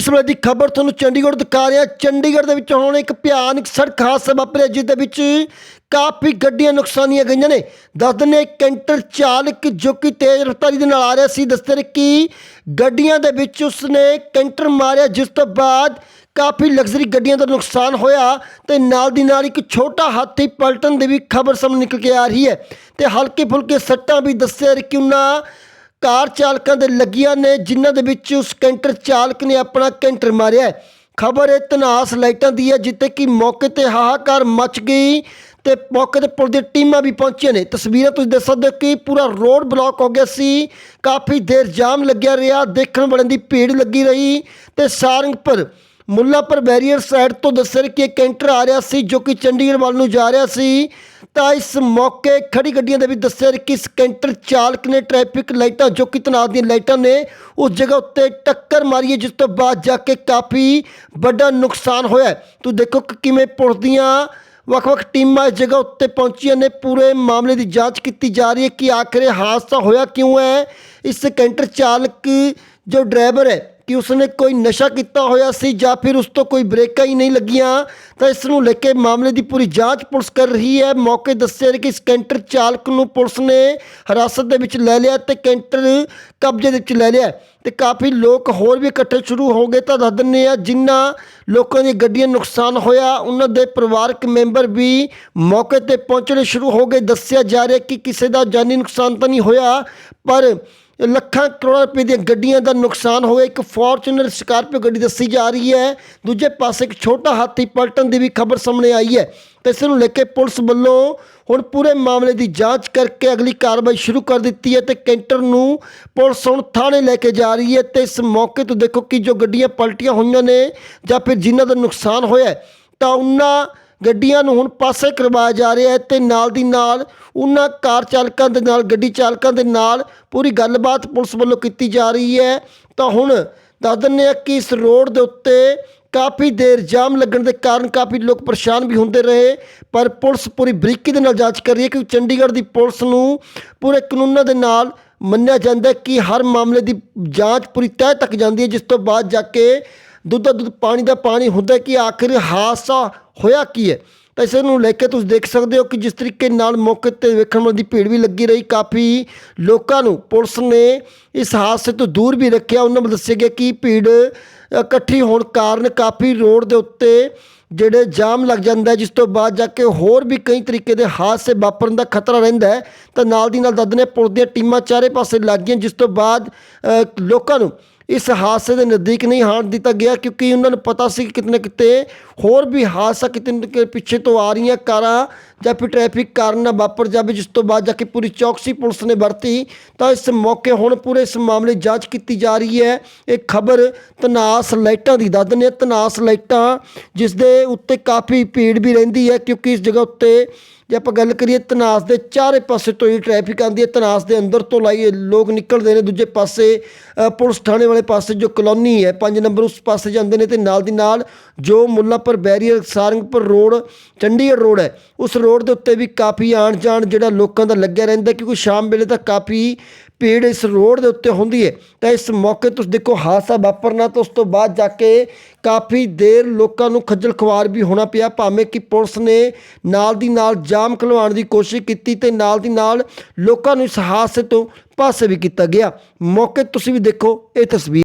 ਇਸ ਵੇਲੇ ਦੀ ਖਬਰ ਤੁਹਾਨੂੰ ਚੰਡੀਗੜ੍ਹ ਦਿਖਾ ਰਿਹਾ। ਚੰਡੀਗੜ੍ਹ ਦੇ ਵਿੱਚ ਹੁਣ ਇੱਕ ਭਿਆਨਕ ਸੜਕ ਹਾਦਸਾ ਵਾਪਰਿਆ ਜਿਸ ਦੇ ਵਿੱਚ ਕਾਫੀ ਗੱਡੀਆਂ ਨੁਕਸਾਨੀਆਂ ਗਈਆਂ ਨੇ। ਦੱਸ ਦਿੰਦੇ ਕੈਂਟਰ ਚਾਲਕ ਜੋ ਕਿ ਤੇਜ਼ ਰਫ਼ਤਾਰੀ ਦੇ ਨਾਲ ਆ ਰਿਹਾ ਸੀ, ਦੱਸਦੇ ਨੇ ਕਿ ਗੱਡੀਆਂ ਦੇ ਵਿੱਚ ਉਸਨੇ ਕੈਂਟਰ ਮਾਰਿਆ, ਜਿਸ ਤੋਂ ਬਾਅਦ ਕਾਫੀ ਲਗਜ਼ਰੀ ਗੱਡੀਆਂ ਦਾ ਨੁਕਸਾਨ ਹੋਇਆ ਤੇ ਨਾਲ ਦੀ ਨਾਲ ਇੱਕ ਛੋਟਾ ਹਾਥੀ ਪਲਟਣ ਦੀ ਵੀ ਖਬਰ ਸਾਹਮਣੇ ਨਿਕਲ ਕੇ ਆ ਰਹੀ ਹੈ। ਤੇ ਹਲਕੇ ਫੁਲਕੇ ਸੱਟਾਂ ਵੀ ਦੱਸਿਆ ਕਿ ਉਹਨਾਂ ਕਾਰ ਚਾਲਕਾਂ ਦੇ ਲੱਗੀਆਂ ਨੇ, ਜਿਨ੍ਹਾਂ ਦੇ ਵਿੱਚ ਉਸ ਕੈਂਟਰ ਚਾਲਕ ਨੇ ਆਪਣਾ ਕੈਂਟਰ ਮਾਰਿਆ ਖਬਰ ਇਹ ਤਨਾਸ ਲਾਈਟਾਂ ਦੀ ਹੈ ਜਿੱਤੇ ਕਿ ਮੌਕੇ ਤੇ ਹਾਹਾਕਾਰ ਮਚ ਗਈ ਤੇ ਮੌਕੇ ਤੇ ਪੁਲਿਸ ਦੀਆਂ ਟੀਮਾਂ ਵੀ ਪਹੁੰਚੀਆਂ ਨੇ। ਤਸਵੀਰਾਂ ਤੁਸੀਂ ਦੇਖ ਸਕਦੇ ਹੋ ਕਿ ਪੂਰਾ ਰੋਡ ਬਲੌਕ ਹੋ ਗਿਆ ਸੀ। ਕਾਫੀ ਦੇਰ ਜਾਮ ਲੱਗਿਆ ਰਿਹਾ, ਦੇਖਣ ਵਾਲਿਆਂ ਦੀ ਭੀੜ ਲੱਗੀ ਰਹੀ ਤੇ ਸਾਰੰਗਪੁਰ, ਮੁੱਲਾਪੁਰ ਬੈਰੀਅਰ ਸਾਈਡ ਤੋਂ ਦੱਸਿਆ ਕਿ ਇਹ ਕੈਂਟਰ ਆ ਰਿਹਾ ਸੀ, ਜੋ ਕਿ ਚੰਡੀਗੜ੍ਹ ਵੱਲ ਨੂੰ ਜਾ ਰਿਹਾ ਸੀ। ਤਾਂ ਇਸ ਮੌਕੇ ਖੜੀ ਗੱਡੀਆਂ ਦੇ ਵਿੱਚ ਦੱਸਿਆ ਕਿ ਇਸ ਕੈਂਟਰ ਚਾਲਕ ਨੇ ਟ੍ਰੈਫਿਕ ਲਾਈਟਾਂ, ਜੋ ਕਿ ਤਨਾਜ਼ ਦੀਆਂ ਲਾਈਟਾਂ ਨੇ, ਉਸ ਜਗ੍ਹਾ ਉੱਤੇ ਟੱਕਰ ਮਾਰੀ ਹੈ, ਜਿਸ ਤੋਂ ਬਾਅਦ ਜਾ ਕੇ ਕਾਫੀ ਵੱਡਾ ਨੁਕਸਾਨ ਹੋਇਆ ਤੂੰ ਦੇਖੋ ਕਿ ਕਿਵੇਂ ਪੁਲਿਸ ਦੀਆਂ ਵੱਖ-ਵੱਖ ਟੀਮਾਂ ਇਸ ਜਗ੍ਹਾ ਉੱਤੇ ਪਹੁੰਚੀਆਂ ਨੇ। ਪੂਰੇ ਮਾਮਲੇ ਦੀ ਜਾਂਚ ਕੀਤੀ ਜਾ ਰਹੀ ਹੈ ਕਿ ਆਖਰ ਇਹ ਹਾਦਸਾ ਹੋਇਆ ਕਿਉਂ ਹੈ। ਇਸ ਕੈਂਟਰ ਚਾਲਕ ਜੋ ਡਰਾਈਵਰ ਹੈ ਕਿ ਉਸਨੇ ਕੋਈ ਨਸ਼ਾ ਕੀਤਾ ਹੋਇਆ ਸੀ ਜਾਂ ਫਿਰ ਉਸ ਤੋਂ ਕੋਈ ਬ੍ਰੇਕਾਂ ਹੀ ਨਹੀਂ ਲੱਗੀਆਂ, ਤਾਂ ਇਸ ਨੂੰ ਲੈ ਕੇ ਮਾਮਲੇ ਦੀ ਪੂਰੀ ਜਾਂਚ ਪੁਲਿਸ ਕਰ ਰਹੀ ਹੈ। ਮੌਕੇ ਦੱਸਿਆ ਕਿ ਇਸ ਕੈਂਟਰ ਚਾਲਕ ਨੂੰ ਪੁਲਿਸ ਨੇ ਹਿਰਾਸਤ ਦੇ ਵਿੱਚ ਲੈ ਲਿਆ ਤੇ ਕੈਂਟਰ ਕਬਜ਼ੇ ਦੇ ਵਿੱਚ ਲੈ ਲਿਆ ਤੇ ਕਾਫੀ ਲੋਕ ਹੋਰ ਵੀ ਇਕੱਠੇ ਸ਼ੁਰੂ ਹੋ ਗਏ। ਤਾਂ ਦੱਸ ਦਿੰਦੇ ਆ ਜਿਨ੍ਹਾਂ ਲੋਕਾਂ ਦੀ ਗੱਡੀਆਂ ਨੁਕਸਾਨ ਹੋਇਆ, ਉਹਨਾਂ ਦੇ ਪਰਿਵਾਰਕ ਮੈਂਬਰ ਵੀ ਮੌਕੇ ਤੇ ਪਹੁੰਚਣੇ ਸ਼ੁਰੂ ਹੋ ਗਏ। ਦੱਸਿਆ ਜਾ ਰਿਹਾ ਕਿ ਕਿਸੇ ਦਾ ਜਾਨੀ ਨੁਕਸਾਨ ਤਾਂ ਨਹੀਂ ਹੋਇਆ, ਪਰ ਲੱਖਾਂ ਕਰੋੜਾਂ ਰੁਪਏ ਦੀਆਂ ਗੱਡੀਆਂ ਦਾ ਨੁਕਸਾਨ ਹੋਇਆ। ਇੱਕ ਫੋਰਚੂਨਰ ਸਕਾਰਪੀਓ ਗੱਡੀ ਦੱਸੀ ਜਾ ਰਹੀ ਹੈ। ਦੂਜੇ ਪਾਸੇ ਇੱਕ ਛੋਟਾ ਹਾਥੀ ਪਲਟਣ ਦੀ ਵੀ ਖਬਰ ਸਾਹਮਣੇ ਆਈ ਹੈ। ਤੇ ਇਸ ਨੂੰ ਲੈ ਕੇ ਪੁਲਿਸ ਵੱਲੋਂ ਹੁਣ ਪੂਰੇ ਮਾਮਲੇ ਦੀ ਜਾਂਚ ਕਰਕੇ ਅਗਲੀ ਕਾਰਵਾਈ ਸ਼ੁਰੂ ਕਰ ਦਿੱਤੀ ਹੈ ਤੇ ਕੈਂਟਰ ਨੂੰ ਪੁਲਿਸ ਹੁਣ ਥਾਣੇ ਲੈ ਕੇ ਜਾ ਰਹੀ ਹੈ। ਤੇ ਇਸ ਮੌਕੇ ਤੋਂ ਦੇਖੋ ਕਿ ਜੋ ਗੱਡੀਆਂ ਪਲਟੀਆਂ ਹੋਈਆਂ ਨੇ ਜਾਂ ਫਿਰ ਜਿਨ੍ਹਾਂ ਦਾ ਨੁਕਸਾਨ ਹੋਇਆ ਤਾਂ ਉਹਨਾਂ ਗੱਡੀਆਂ ਨੂੰ ਹੁਣ ਪਾਸੇ ਕਰਵਾਇਆ ਜਾ ਰਿਹਾ ਹੈ ਤੇ ਨਾਲ ਦੀ ਨਾਲ ਉਹਨਾਂ ਕਾਰ ਚਾਲਕਾਂ ਦੇ ਨਾਲ, ਗੱਡੀ ਚਾਲਕਾਂ ਦੇ ਨਾਲ ਪੂਰੀ ਗੱਲਬਾਤ ਪੁਲਿਸ ਵੱਲੋਂ ਕੀਤੀ ਜਾ ਰਹੀ ਹੈ। ਤਾਂ ਹੁਣ ਦੱਸ ਦਿੰਦੇ ਆ ਕਿ ਇਸ ਰੋਡ ਦੇ ਉੱਤੇ ਕਾਫੀ ਦੇਰ ਜਾਮ ਲੱਗਣ ਦੇ ਕਾਰਨ ਕਾਫੀ ਲੋਕ ਪਰੇਸ਼ਾਨ ਵੀ ਹੁੰਦੇ ਰਹੇ, ਪਰ ਪੁਲਿਸ ਪੂਰੀ ਬਰੀਕੀ ਦੇ ਨਾਲ ਜਾਂਚ ਕਰ ਰਹੀ ਹੈ ਕਿ ਚੰਡੀਗੜ੍ਹ ਦੀ ਪੁਲਿਸ ਨੂੰ ਪੂਰੇ ਕਾਨੂੰਨਾਂ ਦੇ ਨਾਲ ਮੰਨਿਆ ਜਾਂਦਾ ਕਿ ਹਰ ਮਾਮਲੇ ਦੀ ਜਾਂਚ ਪੂਰੀ ਤਹਿ ਤੱਕ ਜਾਂਦੀ ਹੈ, ਜਿਸ ਤੋਂ ਬਾਅਦ ਜਾ ਕੇ ਦੁੱਧ ਦਾ ਦੁੱਧ, ਪਾਣੀ ਦਾ ਪਾਣੀ ਹੁੰਦਾ ਕਿ ਆਖਿਰ ਹਾਦਸਾ ਹੋਇਆ ਕੀ ਹੈ? ਤਾਂ ਇਸ ਨੂੰ ਲੈ ਕੇ ਤੁਸੀਂ ਦੇਖ ਸਕਦੇ ਹੋ ਕਿ ਜਿਸ ਤਰੀਕੇ ਨਾਲ ਮੌਕੇ ਤੇ ਵੇਖਣ ਵਾਲੀ ਭੀੜ ਵੀ ਲੱਗੀ ਰਹੀ, ਕਾਫੀ ਲੋਕਾਂ ਨੂੰ ਪੁਲਿਸ ਨੇ ਇਸ ਹਾਦਸੇ ਤੋਂ ਦੂਰ ਵੀ ਰੱਖਿਆ। ਉਹਨਾਂ ਨੂੰ ਦੱਸਿਆ ਗਿਆ ਕਿ ਭੀੜ ਇਕੱਠੀ ਹੋਣ ਕਾਰਨ ਕਾਫੀ ਰੋਡ ਦੇ ਉੱਤੇ ਜਿਹੜੇ ਜਾਮ ਲੱਗ ਜਾਂਦਾ ਜਿਸ ਤੋਂ ਬਾਅਦ ਜਾ ਕੇ ਹੋਰ ਵੀ ਕਈ ਤਰੀਕੇ ਦੇ ਹਾਦਸੇ ਵਾਪਰਨ ਦਾ ਖਤਰਾ ਰਹਿੰਦਾ ਹੈ। ਤਾਂ ਨਾਲ ਦੀ ਨਾਲ ਦੱਦ ਨੇ ਪੁਲਿਸ ਦੀਆਂ ਟੀਮਾਂ ਚਾਰੇ ਪਾਸੇ ਲੱਗ ਗਈਆਂ ਜਿਸ ਤੋਂ ਬਾਅਦ ਲੋਕਾਂ ਨੂੰ ਇਸ ਹਾਦਸੇ ਦੇ ਨਜ਼ਦੀਕ ਨਹੀਂ ਹਾਣ ਦਿੱਤਾ ਗਿਆ ਕਿਉਂਕਿ ਉਹਨਾਂ ਨੂੰ ਪਤਾ ਸੀ ਕਿ ਕਿਤੇ ਨਾ ਕਿਤੇ ਹੋਰ ਵੀ ਹਾਦਸਾ ਕਿਤੇ ਨਾ ਕਿਤੇ ਪਿੱਛੇ ਤੋਂ ਆ ਰਹੀਆਂ ਕਾਰਾਂ ਜਾਂ ਫਿਰ ਟ੍ਰੈਫਿਕ ਕਾਰਨ ਵਾਪਰ ਜਾਵੇ, ਜਿਸ ਤੋਂ ਬਾਅਦ ਜਾ ਕੇ ਪੂਰੀ ਚੌਕਸੀ ਪੁਲਿਸ ਨੇ ਵਰਤੀ। ਤਾਂ ਇਸ ਮੌਕੇ ਹੁਣ ਪੂਰੇ ਇਸ ਮਾਮਲੇ ਜਾਂਚ ਕੀਤੀ ਜਾ ਰਹੀ ਹੈ। ਇਹ ਖਬਰ ਤਨਾਸ ਲਾਈਟਾਂ ਦੀ ਦੱਸ ਦਿੰਦੇ ਹਾਂ। ਤਨਾਸ ਲਾਈਟਾਂ ਜਿਸ ਦੇ ਉੱਤੇ ਕਾਫੀ ਭੀੜ ਵੀ ਰਹਿੰਦੀ ਹੈ ਕਿਉਂਕਿ ਇਸ ਜਗ੍ਹਾ ਉੱਤੇ ਜੇ ਆਪਾਂ ਗੱਲ ਕਰੀਏ ਤਨਾਸ ਦੇ ਚਾਰੇ ਪਾਸੇ ਤੋਂ ਹੀ ਟ੍ਰੈਫਿਕ ਆਉਂਦੀ ਹੈ, ਤਨਾਸ ਦੇ ਅੰਦਰ ਤੋਂ ਲਾਈਏ, ਲੋਕ ਨਿਕਲਦੇ ਨੇ ਦੂਜੇ ਪਾਸੇ ਪੁਲਿਸ ਥਾਣੇ ਵਾਲੇ ਪਾਸੇ ਜੋ ਕਲੋਨੀ ਹੈ 5 ਨੰਬਰ ਉਸ ਪਾਸੇ ਜਾਂਦੇ ਨੇ ਤੇ ਨਾਲ ਦੀ ਨਾਲ ਜੋ Mullapur barrier, Sarangpur road, Chandigarh road ਹੈ, ਉਸ ਰੋਡ ਦੇ ਉੱਤੇ ਵੀ ਕਾਫੀ ਆਣ ਜਾਣ ਜਿਹੜਾ ਲੋਕਾਂ ਦਾ ਲੱਗਿਆ ਰਹਿੰਦਾ ਕਿਉਂਕਿ ਸ਼ਾਮ ਵੇਲੇ ਤਾਂ ਕਾਫੀ ਭੀੜ ਇਸ ਰੋਡ ਦੇ ਉੱਤੇ ਹੁੰਦੀ ਹੈ ਤਾਂ ਇਸ ਮੌਕੇ ਤੁਸੀਂ ਦੇਖੋ, ਹਾਦਸਾ ਵਾਪਰਨਾ ਤਾਂ ਉਸ ਤੋਂ ਬਾਅਦ ਜਾ ਕੇ ਕਾਫੀ ਦੇਰ ਲੋਕਾਂ ਨੂੰ ਖੱਜਲ ਖਵਾਰ ਵੀ ਹੋਣਾ ਪਿਆ। ਭਾਵੇਂ ਕਿ ਪੁਲਿਸ ਨੇ ਨਾਲ ਦੀ ਨਾਲ ਜਾਮ ਖਲਵਾਉਣ ਦੀ ਕੋਸ਼ਿਸ਼ ਕੀਤੀ ਤੇ ਨਾਲ ਦੀ ਨਾਲ ਲੋਕਾਂ ਨੂੰ ਇਸ ਹਾਦਸੇ ਤੋਂ ਪਾਸੇ ਵੀ ਕੀਤਾ ਗਿਆ। ਮੌਕੇ ਤੁਸੀਂ ਵੀ ਦੇਖੋ, ਇਹ ਤਸਵੀਰ।